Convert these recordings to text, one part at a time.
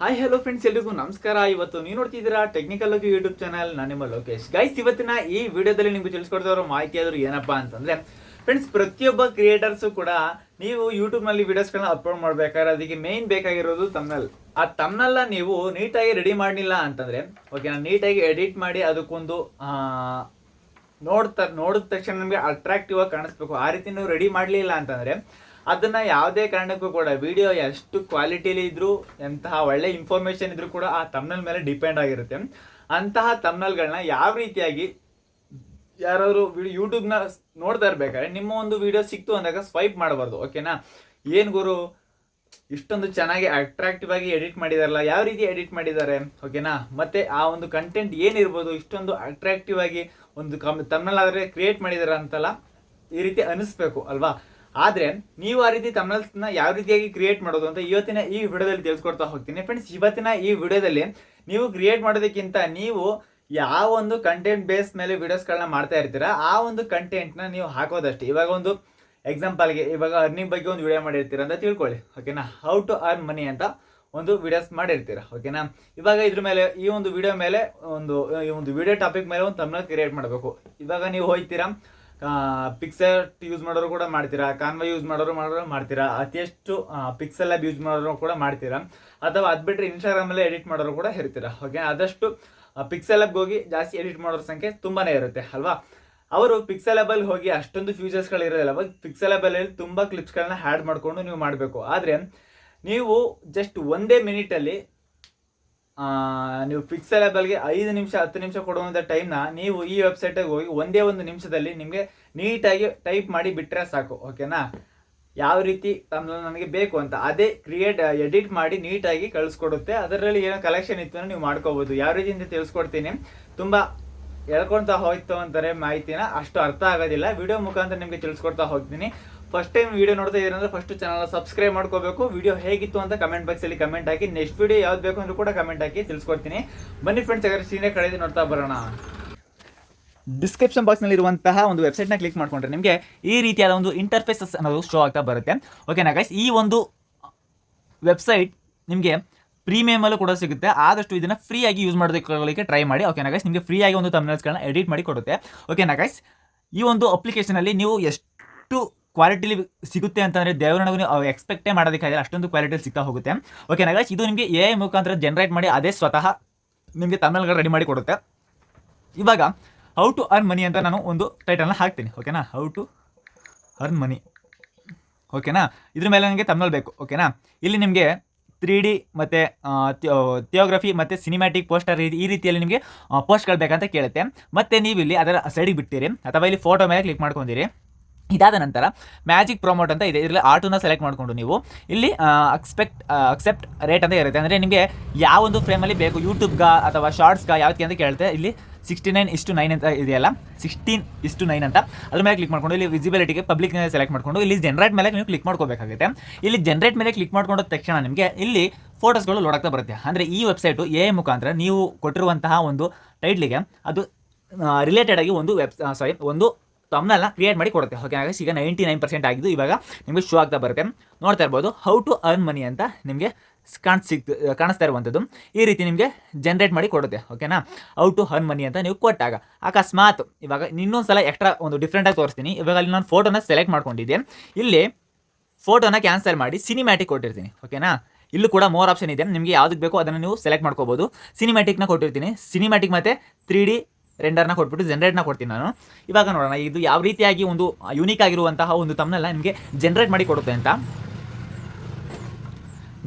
Hi hello friends ಎಲ್ರಿಗೂ ನಮಸ್ಕಾರ. ಇವತ್ತು ನೀವು ನೋಡ್ತಿದ್ದೀರಾ ಟೆಕ್ನಿಕಲ್ ಯೂಟ್ಯೂಬ್ ಚಾನಲ್ ನಾನು ನಿಮ್ಮ ಲೋಕೇಶ್. ಗೈಸ್ ಇವತ್ತಿನ ಈ ವಿಡಿಯೋದಲ್ಲಿ ನಿಮ್ಗೆ ತಿಳಿಸ್ಕೊಡ್ತಾ ಮಾಹಿತಿ ಆದರೂ ಏನಪ್ಪಾ ಅಂತಂದ್ರೆ ಫ್ರೆಂಡ್ಸ್ ಪ್ರತಿಯೊಬ್ಬ ಕ್ರಿಯೇಟರ್ಸ್ ಕೂಡ ನೀವು ಯೂಟ್ಯೂಬ್ನಲ್ಲಿ ವಿಡಿಯೋಸ್ಗಳನ್ನ ಅಪ್ಲೋಡ್ ಮಾಡ್ಬೇಕಾದ್ರೆ ಅದಕ್ಕೆ ಮೇನ್ ಬೇಕಾಗಿರೋದು ತಮ್ನಲ್ ಆ ತಮ್ನಲ್ಲ ನೀವು ನೀಟಾಗಿ ರೆಡಿ ಮಾಡಲಿಲ್ಲ ಅಂತಂದ್ರೆ ಓಕೆ ನಾನು ನೀಟಾಗಿ ಎಡಿಟ್ ಮಾಡಿ ಅದಕ್ಕೊಂದು ನೋಡ್ತಾ, ನೋಡಿದ ತಕ್ಷಣ ನಮಗೆ ಅಟ್ರಾಕ್ಟಿವ್ ಆಗಿ ಕಾಣಿಸ್ಬೇಕು. ಆ ರೀತಿ ನೀವು ರೆಡಿ ಮಾಡಲಿಲ್ಲ ಅಂತಂದ್ರೆ ಅದನ್ನ ಯಾವುದೇ ಕಾರಣಕ್ಕೂ ಕೂಡ ವಿಡಿಯೋ ಎಷ್ಟು ಕ್ವಾಲಿಟಿಲಿ ಇದ್ರೂ, ಎಂತಹ ಒಳ್ಳೆ ಇನ್ಫಾರ್ಮೇಶನ್ ಇದ್ರೂ ಕೂಡ ಆ ತಮ್ನಲ್ ಮೇಲೆ ಡಿಪೆಂಡ್ ಆಗಿರುತ್ತೆ. ಅಂತಹ ತಮ್ನಲ್ಗಳನ್ನ ಯಾವ ರೀತಿಯಾಗಿ ಯಾರಾದ್ರು ಯೂಟ್ಯೂಬ್ನ ನೋಡ್ತಾ ಇರ್ಬೇಕಾದ್ರೆ ನಿಮ್ಮ ಒಂದು ವಿಡಿಯೋ ಸಿಕ್ತು ಅಂದಾಗ ಸ್ವೈಪ್ ಮಾಡಬಾರ್ದು ಓಕೆನಾ ಏನು ಗುರು? ಇಷ್ಟೊಂದು ಚೆನ್ನಾಗಿ ಅಟ್ರಾಕ್ಟಿವ್ ಆಗಿ ಎಡಿಟ್ ಮಾಡಿದಾರಲ್ಲ, ಯಾವ ರೀತಿ ಎಡಿಟ್ ಮಾಡಿದ್ದಾರೆ ಓಕೆನಾ ಮತ್ತೆ ಆ ಒಂದು ಕಂಟೆಂಟ್ ಏನಿರ್ಬೋದು, ಇಷ್ಟೊಂದು ಅಟ್ರಾಕ್ಟಿವ್ ಆಗಿ ಒಂದು ಕಮ್ ತಮ್ಮಲ್ಲಾದ್ರೆ ಕ್ರಿಯೇಟ್ ಮಾಡಿದಾರ ಅಂತಲ್ಲ ಈ ರೀತಿ ಅನಿಸ್ಬೇಕು ಅಲ್ವಾ? ಆದ್ರೆ ನೀವು ಆ ರೀತಿ ನ ಯಾವ ರೀತಿಯಾಗಿ ಕ್ರಿಯೇಟ್ ಮಾಡೋದು ಅಂತ ಇವತ್ತಿನ ಈ ವಿಡಿಯೋದಲ್ಲಿ ತಿಳಿಸ್ಕೊಡ್ತಾ ಹೋಗ್ತೀನಿ. ಫ್ರೆಂಡ್ಸ್ ಇವತ್ತಿನ ಈ ವಿಡಿಯೋದಲ್ಲಿ ನೀವು ಕ್ರಿಯೇಟ್ ಮಾಡೋದಕ್ಕಿಂತ ನೀವು ಯಾವ ಒಂದು ಕಂಟೆಂಟ್ ಬೇಸ್ ಮೇಲೆ ವಿಡಿಯೋಸ್ಗಳನ್ನ ಮಾಡ್ತಾ ಇರ್ತೀರಾ, ಆ ಒಂದು ಕಂಟೆಂಟ್ನ ನೀವು ಹಾಕೋದಷ್ಟೇ. ಇವಾಗ ಒಂದು ಎಕ್ಸಾಂಪಲ್ಗೆ ಇವಾಗ ಅರ್ನಿಂಗ್ ಬಗ್ಗೆ ಒಂದು ವಿಡಿಯೋ ಮಾಡಿರ್ತೀರ ಅಂತ ತಿಳ್ಕೊಳ್ಳಿ ಓಕೆನಾ ಹೌ ಟು ಅರ್ನ್ ಮನಿ ಅಂತ ಒಂದು ವಿಡಿಯೋಸ್ ಮಾಡಿರ್ತೀರ ಓಕೆನಾ ಇವಾಗ ಇದ್ರ ಮೇಲೆ, ಈ ಒಂದು ವಿಡಿಯೋ ಮೇಲೆ ಒಂದು, ಈ ಒಂದು ವಿಡಿಯೋ ಟಾಪಿಕ್ ಮೇಲೆ ಒಂದು ತಮ್ಮನ ಕ್ರಿಯೇಟ್ ಮಾಡಬೇಕು. ಇವಾಗ ನೀವು ಹೋಗ್ತೀರಾ ಪಿಕ್ಸೆಲ್ ಯೂಸ್ ಮಾಡೋರು ಕೂಡ ಮಾಡ್ತೀರಾ? ಕಾನ್ವ ಯೂಸ್ ಮಾಡೋರು ಮಾಡೋರು ಮಾಡ್ತೀರಾ? ಅತಿ ಹೆಚ್ಚು ಪಿಕ್ಸೆಲ್ ಆ್ಯಪ್ ಯೂಸ್ ಮಾಡೋರು ಕೂಡ ಮಾಡ್ತೀರಾ? ಅಥವಾ ಅದು ಬಿಟ್ಟರೆ ಇನ್ಸ್ಟಾಗ್ರಾಮಲ್ಲೇ ಎಡಿಟ್ ಮಾಡೋರು ಕೂಡ ಇರ್ತೀರಾ? ಓಕೆ ಆದಷ್ಟು ಪಿಕ್ಸೆಲ್ ಆ್ಯಪ್ಗೆ ಹೋಗಿ ಜಾಸ್ತಿ ಎಡಿಟ್ ಮಾಡೋರ ಸಂಖ್ಯೆ ತುಂಬಾ ಇರುತ್ತೆ, ಅಲ್ವಾ? ಅವರು ಪಿಕ್ಸೆಲ್ ಆ್ಯಪಲ್ಲಿ ಹೋಗಿ ಅಷ್ಟೊಂದು ಫ್ಯೂಚರ್ಸ್ಗಳು ಇರೋದಿಲ್ಲ ಅವಾಗ ಪಿಕ್ಸೆಲ್ ಆ್ಯಪಲ್ಲಿ ತುಂಬ ಕ್ಲಿಪ್ಸ್ಗಳನ್ನ ಹ್ಯಾಡ್ ಮಾಡಿಕೊಂಡು ನೀವು ಮಾಡಬೇಕು. ಆದರೆ, ನೀವು ಜಸ್ಟ್ ಒಂದೇ ಮಿನಿಟಲ್ಲಿ ನೀವು ಪಿಕ್ಸೆಲ್ ಆ್ಯಪಲ್ಗೆ ಐದು ನಿಮಿಷ, ಹತ್ತು ನಿಮಿಷ ಕೊಡುವಂಥ ಟೈಮ್ನ ನೀವು ಈ ವೆಬ್ಸೈಟಿಗೆ ಹೋಗಿ ಒಂದೇ ಒಂದು ನಿಮಿಷದಲ್ಲಿ ನಿಮಗೆ ನೀಟಾಗಿ ಟೈಪ್ ಮಾಡಿ ಬಿಟ್ಟರೆ ಸಾಕು ಓಕೆನಾ ಯಾವ ರೀತಿ ತಮ್ಮ ನನಗೆ ಬೇಕು ಅಂತ ಅದೇ ಕ್ರಿಯೇಟ್ ಎಡಿಟ್ ಮಾಡಿ ನೀಟಾಗಿ ಕಳಿಸ್ಕೊಡುತ್ತೆ. ಅದರಲ್ಲಿ ಏನೋ ಕಲೆಕ್ಷನ್ ಇತ್ತು ನೀವು ಮಾಡ್ಕೋಬೋದು. ಯಾವ ರೀತಿ ಅಂತ ತಿಳಿಸ್ಕೊಡ್ತೀನಿ. ತುಂಬ ಹೇಳ್ಕೊಳ್ತಾ ಹೋಯ್ತು ಅಂತಾರೆ ಮಾಹಿತಿನ. ಅಷ್ಟು ಅರ್ಥ ಆಗೋದಿಲ್ಲ. ವಿಡಿಯೋ ಮುಖಾಂತರ ನಿಮಗೆ ತಿಳಿಸ್ಕೊಡ್ತಾ ಹೋಗ್ತೀನಿ. ಫಸ್ಟ್ ಟೈಮ್ ವಿಡಿಯೋ ನೋಡ್ತಾ ಇದ್ರೆ ಫಸ್ಟ್ ಚಾನಲ್ ಸಬ್ಸ್ಕ್ರೈಬ್ ಮಾಡ್ಕೋಬೇಕು. ವಿಡಿಯೋ ಹೇಗಿತ್ತು ಅಂತ ಕಮೆಂಟ್ ಬಾಕ್ಸ್ ಅಲ್ಲಿ ಕಮೆಂಟ್ ಹಾಕಿ. ನೆಕ್ಸ್ಟ್ ವಿಡಿಯೋ ಯಾವ್ದು ಬೇಕು ಅಂದ್ರೂ ಕೂಡ ಕಮೆಂಟ್ ಹಾಕಿ ತಿಳ್ಸ್ಕೊಡ್ತೀನಿ. ಬನ್ನಿ ಫ್ರೆಂಡ್ಸ್ ಯಾಕಂದ್ರೆ ಸೀನೇ ಕಳೆದು ನೋಡ್ತಾ ಬರೋಣ. ಡಿಸ್ಕ್ರಿಪ್ಷನ್ ಬಾಕ್ಸ್ನಲ್ಲಿ ಇರುವಂತಹ ಒಂದು ವೆಬ್ಸೈಟ್ನ ಕ್ಲಿಕ್ ಮಾಡ್ಕೊಂಡ್ರೆ ನಿಮಗೆ ಈ ರೀತಿಯಾದ ಒಂದು ಇಂಟರ್ಫೇಸಸ್ ಅನ್ನೋದು ಶೋ ಆಗ್ತಾ ಬರುತ್ತೆ. ಓಕೆನಾ ಗೈಸ್ ಈ ಒಂದು ವೆಬ್ಸೈಟ್ ನಿಮಗೆ ಪ್ರೀಮಿಯಮಲ್ಲೂ ಕೂಡ ಸಿಗುತ್ತೆ. ಆದಷ್ಟು ಇದನ್ನು ಫ್ರೀಯಾಗಿ ಯೂಸ್ ಮಾಡೋದಕ್ಕೆ ಟ್ರೈ ಮಾಡಿ. ಓಕೆನಾ ಗೈಸ್ ನಿಮಗೆ ಫ್ರೀಯಾಗಿ ಒಂದು ತಮಿಳ್ಸ್ಗಳನ್ನ ಎಡಿಟ್ ಮಾಡಿ ಕೊಡುತ್ತೆ. ಓಕೆನಾ ಗೈಸ್ ಈ ಒಂದು ಅಪ್ಲಿಕೇಶನಲ್ಲಿ ನೀವು ಎಷ್ಟು ಕ್ವಾಲಿಟಿಲಿ ಸಿಗುತ್ತೆ ಅಂತಂದರೆ ದೇವರ ನೀವು ಎಕ್ಸ್ಪೆಕ್ಟೇ ಮಾಡೋದಕ್ಕಾಗಿಲ್ಲ, ಅಷ್ಟೊಂದು ಕ್ವಾಲಿಟಿಲಿ ಸಿಗ್ತಾ ಹೋಗುತ್ತೆ. ಓಕೆ ಗೈಸ್ ಇದು ನಿಮಗೆ ಎ ಐ ಮುಖಾಂತರ ಜನರೇಟ್ ಮಾಡಿ ಅದೇ ಸ್ವತಃ ನಿಮಗೆ ತಮಿಳ್ಗಳು ರೆಡಿ ಮಾಡಿ ಕೊಡುತ್ತೆ. ಇವಾಗ ಹೌ ಟು ಅರ್ನ್ ಮನಿ ಅಂತ ನಾನು ಒಂದು ಟೈಟಲ್ನ ಹಾಕ್ತೀನಿ ಓಕೆನಾ ಹೌ ಟು ಅರ್ನ್ ಮನಿ ಓಕೆನಾ ಇದ್ರ ಮೇಲೆ ನನಗೆ ತಮಿಳ್ ಬೇಕು ಓಕೆನಾ ಇಲ್ಲಿ ನಿಮಗೆ ತ್ರೀ ಡಿ ಮತ್ತು ಥಿಯೋಗ್ರಫಿ ಮತ್ತು ಸಿನಿಮ್ಯಾಟಿಕ್ ಪೋಸ್ಟರ್ ಈ ರೀತಿಯಲ್ಲಿ ನಿಮಗೆ ಪೋಸ್ಟ್ಗಳು ಬೇಕಂತ ಕೇಳುತ್ತೆ. ಮತ್ತು ನೀವು ಇಲ್ಲಿ ಅದರ ಸೈಡಿಗೆ ಬಿಟ್ಟಿರಿ, ಅಥವಾ ಇಲ್ಲಿ ಫೋಟೋ ಮೇಲೆ ಕ್ಲಿಕ್ ಮಾಡ್ಕೊಂಡಿರಿ. ಇದಾದ ನಂತರ ಮ್ಯಾಜಿಕ್ ಪ್ರೊಮೋಟ್ ಅಂತ ಇದೆ. ಇದರಲ್ಲಿ ಆಟೋನ ಸೆಲೆಕ್ಟ್ ಮಾಡಿಕೊಂಡು ನೀವು ಇಲ್ಲಿ ಅಕ್ಸ್ಪೆಕ್ಟ್ ಅಕ್ಸೆಪ್ಟ್ ರೇಟ್ ಅಂತ ಇರುತ್ತೆ. ಅಂದರೆ ನಿಮಗೆ ಯಾವ ಒಂದು ಫ್ರೇಮಲ್ಲಿ ಬೇಕು ಯೂಟ್ಯೂಬ್ಗಾ ಅಥವಾ ಶಾರ್ಟ್ಸ್ಗಾ ಯಾವ್ದಕ್ಕೆ ಅಂತ ಕೇಳುತ್ತೆ ಇಲ್ಲಿ ಸಿಕ್ಸ್ಟಿ ನೈನ್ ಇಷ್ಟು ನೈನ್ ಅಂತ ಇದೆಯಲ್ಲ ಸಿಕ್ಸ್ಟೀನ್ ಇಷ್ಟು ನೈನ್ ಅಂತ. ಅದ್ರ ಮೇಲೆ ಕ್ಲಿಕ್ ಮಾಡ್ಕೊಂಡು ಇಲ್ಲಿ ವಿಸಿಬಿಲಿಟಿಗೆ ಪಬ್ಲಿಕ್ ಸೆಲೆಕ್ಟ್ ಮಾಡ್ಕೊಂಡು ಇಲ್ಲಿ ಜನರೇಟ್ ಮೇಲೆ ನೀವು ಕ್ಲಿಕ್ ಮಾಡ್ಕೋಬೇಕಾಗುತ್ತೆ. ಇಲ್ಲಿ ಜನರೇಟ್ ಮೇಲೆ ಕ್ಲಿಕ್ ಮಾಡ್ಕೊಂಡ ತಕ್ಷಣ ನಿಮಗೆ ಇಲ್ಲಿ ಫೋಟೋಸ್ಗಳು ಲೋಡ್ ಬರುತ್ತೆ. ಅಂದರೆ ಈ ವೆಬ್ಸೈಟು ಎ ಮುಖಾಂತರ ನೀವು ಕೊಟ್ಟಿರುವಂತಹ ಒಂದು ಟೈಟ್ಲಿಗೆ ಅದು ರಿಲೇಟೆಡ್ ಆಗಿ ಒಂದು ವೆಬ್ ಸಾರಿ ಒಂದು ತಮ್ಮನೆಲ್ಲ ಕ್ರಿಯೇಟ್ ಮಾಡಿ ಕೊಡುತ್ತೆ ಓಕೆ ಹಾಗಾಗಿ ಈಗ ನೈಂಟಿ ನೈನ್ ಪರ್ಸೆಂಟ್ ಆಗಿದ್ದು ಇವಾಗ ನಿಮಗೆ ಶೋ ಆಗ್ತಾ ಬರುತ್ತೆ. ನೋಡ್ತಾ ಇರ್ಬೋದು ಹೌ ಟು ಅರ್ನ್ ಮನಿ ಅಂತ ನಿಮಗೆ ಕಾಣ್ ಕಾಣಿಸ್ತಾ ಇರುವಂಥದ್ದು. ಈ ರೀತಿ ನಿಮಗೆ ಜನ್ರೇಟ್ ಮಾಡಿ ಕೊಡುತ್ತೆ. ಓಕೆನಾ ಹೌ ಟು ಹರ್ನ್ ಮನಿ ಅಂತ ನೀವು ಕೊಟ್ಟಾಗ. ಅಕಸ್ಮಾತ್ ಇವಾಗ ಇನ್ನೊಂದು ಸಲ ಎಕ್ಸ್ಟ್ರಾ ಒಂದು ಡಿಫ್ರೆಂಟಾಗಿ ತೋರಿಸ್ತೀನಿ. ಇವಾಗ ಅಲ್ಲಿ ನಾನು ಫೋಟೋನ ಸೆಲೆಕ್ಟ್ ಮಾಡ್ಕೊಂಡಿದ್ದೆ. ಇಲ್ಲಿ ಫೋಟೋನ ಕ್ಯಾನ್ಸಲ್ ಮಾಡಿ ಸಿನಿಮ್ಯಾಟಿಕ್ ಕೊಟ್ಟಿರ್ತೀನಿ. ಓಕೆನಾ ಇಲ್ಲೂ ಕೂಡ ಮೋರ್ ಆಪ್ಷನ್ ಇದೆ. ನಿಮಗೆ ಯಾವುದಕ್ಕೆ ಬೇಕೋ ಅದನ್ನು ನೀವು ಸೆಲೆಕ್ಟ್ ಮಾಡ್ಕೋಬೋದು. ಸಿನಿಮ್ಯಾಟಿಕ್ನ ಕೊಟ್ಟಿರ್ತೀನಿ. ಸಿನಿಮ್ಯಾಟಿಕ್ ಮತ್ತು ತ್ರೀ ಡಿ ರೆಂಡರ್ನ ಕೊಟ್ಬಿಟ್ಟು ಜನ್ರೇಟ್ನ ಕೊಡ್ತೀನಿ ನಾನು. ಇವಾಗ ನೋಡೋಣ, ಇದು ಯಾವ ರೀತಿಯಾಗಿ ಒಂದು ಯೂನಿಕ್ ಆಗಿರುವಂತಹ ಒಂದು ತಮ್ಮನೆಲ್ಲ ನಿಮಗೆ ಜನ್ರೇಟ್ ಮಾಡಿ ಕೊಡುತ್ತೆ ಅಂತ.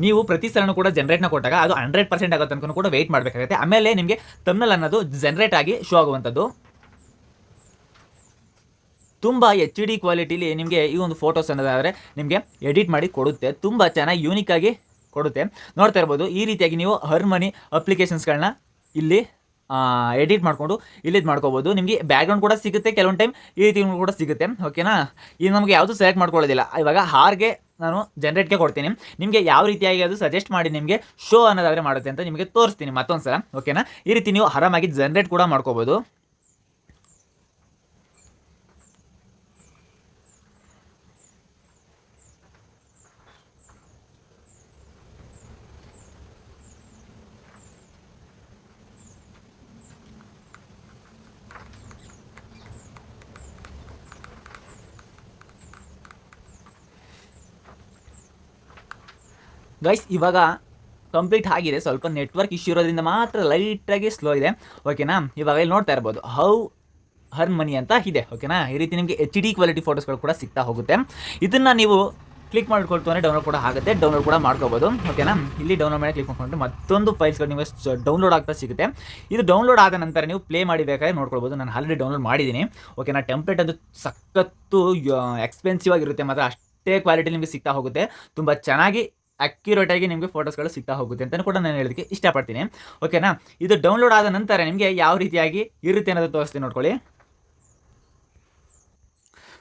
ನೀವು ಪ್ರತಿ ಸಲನೂ ಕೂಡ ಜನ್ರೇಟ್ನ ಕೊಟ್ಟಾಗ ಅದು ಹಂಡ್ರೆಡ್ ಪರ್ಸೆಂಟ್ ಆಗೋ ತನಕ ಕೂಡ ವೆಯ್ಟ್ ಮಾಡಬೇಕಾಗುತ್ತೆ. ಆಮೇಲೆ ನಿಮಗೆ ತಮ್ಮನಲ್ಲಿ ಅನ್ನೋದು ಜನ್ರೇಟ್ ಆಗಿ ಶೋ ಆಗುವಂಥದ್ದು. ತುಂಬ ಎಚ್ ಡಿ ಕ್ವಾಲಿಟಿಲಿ ನಿಮಗೆ ಈ ಒಂದು ಫೋಟೋಸ್ ಅನ್ನೋದಾದರೆ ನಿಮಗೆ ಎಡಿಟ್ ಮಾಡಿ ಕೊಡುತ್ತೆ. ತುಂಬ ಚೆನ್ನಾಗಿ ಯೂನಿಕ್ ಆಗಿ ಕೊಡುತ್ತೆ. ನೋಡ್ತಾ ಇರ್ಬೋದು, ಈ ರೀತಿಯಾಗಿ ನೀವು ಹರ್ಮನಿ ಅಪ್ಲಿಕೇಶನ್ಸ್ಗಳನ್ನ ಇಲ್ಲಿ ಎಡಿಟ್ ಮಾಡಿಕೊಂಡು ಇಲ್ಲಿದು ಮಾಡ್ಕೋಬೋದು. ನಿಮಗೆ ಬ್ಯಾಕ್ಗ್ರೌಂಡ್ ಕೂಡ ಸಿಗುತ್ತೆ, ಕೆಲವೊಂದು ಟೈಮ್ ಈ ರೀತಿ ಕೂಡ ಸಿಗುತ್ತೆ. ಓಕೆನಾ ಇದು ನಮಗೆ ಯಾವುದು ಸೆಲೆಕ್ಟ್ ಮಾಡ್ಕೊಳ್ಳೋದಿಲ್ಲ. ಇವಾಗ ಹಾರ್ಗೆ ನಾನು ಜನ್ರೇಟ್ಗೆ ಕೊಡ್ತೀನಿ. ನಿಮಗೆ ಯಾವ ರೀತಿಯಾಗಿ ಅದು ಸಜೆಸ್ಟ್ ಮಾಡಿ ನಿಮಗೆ ಶೋ ಅನ್ನೋದಾದರೆ ಮಾಡುತ್ತೆ ಅಂತ ನಿಮಗೆ ತೋರಿಸ್ತೀನಿ ಮತ್ತೊಂದು ಸಲ ಓಕೆನಾ ಈ ರೀತಿ ನೀವು ಆರಾಮಾಗಿ ಜನ್ರೇಟ್ ಕೂಡ ಮಾಡ್ಕೋಬೋದು. ಗೈಸ್ ಇವಾಗ ಕಂಪ್ಲೀಟ್ ಆಗಿದೆ. ಸ್ವಲ್ಪ ನೆಟ್ವರ್ಕ್ ಇಶ್ಯೂ ಇರೋದ್ರಿಂದ ಮಾತ್ರ ಲೈಟಾಗಿ ಸ್ಲೋ ಇದೆ. ಓಕೆನಾ ಇವಾಗ ಇಲ್ಲಿ ನೋಡ್ತಾ ಇರ್ಬೋದು. ಹೌ ಹರ್ ಮನಿ ಅಂತ ಇದೆ. ಓಕೆನಾ ಈ ರೀತಿ ನಿಮಗೆ ಎಚ್ ಡಿ ಕ್ವಾಲಿಟಿ ಫೋಟೋಸ್ಗಳು ಕೂಡ ಸಿಗ್ತಾ ಹೋಗುತ್ತೆ. ಇದನ್ನು ನೀವು ಕ್ಲಿಕ್ ಮಾಡ್ಕೊಳ್ತು ಅಂದರೆ ಡೌನ್ಲೋಡ್ ಕೂಡ ಆಗುತ್ತೆ. ಡೌನ್ಲೋಡ್ ಕೂಡ ಮಾಡ್ಕೋಬೋದು. ಓಕೆನಾ ಇಲ್ಲಿ ಡೌನ್ಲೋಡ್ ಮಾಡಿ ಕ್ಲಿಕ್ ಮಾಡ್ಕೊಂಡ್ರೆ ಮತ್ತೊಂದು ಫೈಲ್ಸ್ಗಳು ನಿಮಗೆ ಡೌನ್ಲೋಡ್ ಆಗ್ತಾ ಸಿಗುತ್ತೆ. ಇದು ಡೌನ್ಲೋಡ್ ಆದ ನಂತರ ನೀವು ಪ್ಲೇ ಮಾಡಿ ಬೇಕಾದ್ರೆ ನೋಡ್ಕೊಳ್ಬೋದು. ನಾನು ಆಲ್ರೆಡಿ ಡೌನ್ಲೋಡ್ ಮಾಡಿದ್ದೀನಿ. ಓಕೆನಾ ಟೆಂಪ್ಲೇಟ್ ಅದು ಸಖತ್ತು ಎಕ್ಸ್ಪೆನ್ಸಿವ್ ಆಗಿರುತ್ತೆ ಮಾತ್ರ. ಅಷ್ಟೇ ಕ್ವಾಲಿಟಿ ನಿಮಗೆ ಸಿಗ್ತಾ ಹೋಗುತ್ತೆ. ತುಂಬ ಚೆನ್ನಾಗಿ ಅಕ್ಯುರೇಟ್ ಆಗಿ ನಿಮಗೆ ಫೋಟೋಸ್ಗಳು ಸಿಗ್ತಾ ಹೋಗುತ್ತೆ ಅಂತಲೂ ಕೂಡ ನಾನು ಹೇಳೋದಕ್ಕೆ ಇಷ್ಟಪಡ್ತೀನಿ. ಓಕೆನಾ ಇದು ಡೌನ್ಲೋಡ್ ಆದ ನಂತರ ನಿಮಗೆ ಯಾವ ರೀತಿಯಾಗಿ ಇರುತ್ತೆ ಅನ್ನೋದು ತೋರಿಸ್ತೀನಿ ನೋಡ್ಕೊಳ್ಳಿ.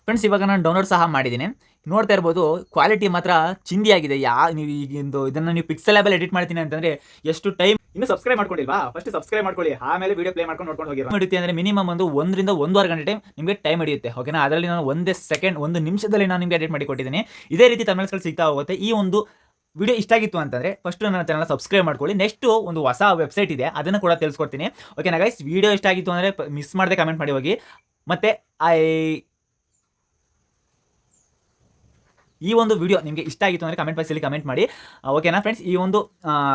ಫ್ರೆಂಡ್ಸ್ ಇವಾಗ ನಾನು ಡೌನ್ಲೋಡ್ ಸಹ ಮಾಡಿದ್ದೀನಿ. ನೋಡ್ತಾ ಇರ್ಬೋದು ಕ್ವಾಲಿಟಿ ಮಾತ್ರ ಚಿಂದಿಯಾಗಿದೆ. ಯಾ, ನೀವು ಈಗಿಂದು ಇದನ್ನು ನೀವು ಪಿಕ್ಸೆಲ್ ಲೆಬಲ್ ಎಡಿಟ್ ಮಾಡ್ತೀನಿ ಅಂತಂದರೆ ಎಷ್ಟು ಟೈಮ್ ಇನ್ನು ಸಬ್ಸ್ಕ್ರೈಬ್ ಮಾಡ್ಕೊಂಡಿಲ್ವಾ? ಫಸ್ಟ್ ಸಬ್ಸ್ಕ್ರೈಬ್ ಮಾಡ್ಕೊಳ್ಳಿ. ಆಮೇಲೆ ವಿಡಿಯೋ ಪ್ಲೇ ಮಾಡ್ಕೊಂಡು ನೋಡ್ಕೊಂಡು ಹೋಗಿ. ಹಿಡಿಯುತ್ತೆ ಅಂದರೆ ಮಿನಿಮಮ್ ಒಂದು ಒಂದರಿಂದ ಒಂದೂವರೆ ಗಂಟೆ ಟೈಮ್ ನಿಮಗೆ ಟೈಮ್ ಹಿಡಿಯುತ್ತೆ. ಓಕೆನಾ ಅದರಲ್ಲಿ ನಾನು ಒಂದೇ ಸೆಕೆಂಡ್ ಒಂದು ನಿಮಿಷದಲ್ಲಿ ನಾನು ನಿಮಗೆ ಎಡಿಟ್ ಮಾಡಿ ಕೊಟ್ಟಿದ್ದೀನಿ ಇದೇ ರೀತಿ ತಮಿಳ್ಸ್ಗಳು ಸಿಗ್ತಾ ಹೋಗುತ್ತೆ. ಈ ಒಂದು ವಿಡಿಯೋ ಇಷ್ಟ ಆಗಿತ್ತು ಅಂತಂದರೆ ಫಸ್ಟ್ ನನ್ನ ಚಾನಲ್ ಸಬ್ಸ್ಕ್ರೈಬ್ ಮಾಡ್ಕೊಳ್ಳಿ. ನೆಕ್ಸ್ಟ್ ಒಂದು ಹೊಸ ವೆಬ್ಸೈಟ್ ಇದೆ, ಅದನ್ನು ಕೂಡ ತಿಳಿಸ್ಕೊಡ್ತೀನಿ. ಓಕೆನಾ ಗೈಸ್ ವಿಡಿಯೋ ಇಷ್ಟ ಆಗಿತ್ತು ಅಂದರೆ ಮಿಸ್ ಮಾಡದೆ ಕಮೆಂಟ್ ಮಾಡಿ ಹೋಗಿ. ಮತ್ತೆ ಐ ಈ ಒಂದು ವಿಡಿಯೋ ನಿಮಗೆ ಇಷ್ಟ ಆಗಿತ್ತು ಅಂದರೆ ಕಮೆಂಟ್ ಬಾಕ್ಸಲ್ಲಿ ಕಮೆಂಟ್ ಮಾಡಿ. ಓಕೆನಾ ಫ್ರೆಂಡ್ಸ್ ಈ ಒಂದು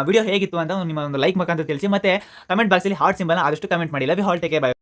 ವಿಡಿಯೋ ಹೇಗಿತ್ತು ಅಂತ ನಿಮ್ಮ ಒಂದು ಲೈಕ್ ಮುಖಾಂತರ ತಿಳಿಸಿ. ಮತ್ತೆ ಕಮೆಂಟ್ ಬಾಕ್ಸಲ್ಲಿ ಹಾರ್ಟ್ ಸಿಂಬಲ್ ಆದಷ್ಟು ಕಮೆಂಟ್ ಮಾಡಿ. Love all take bye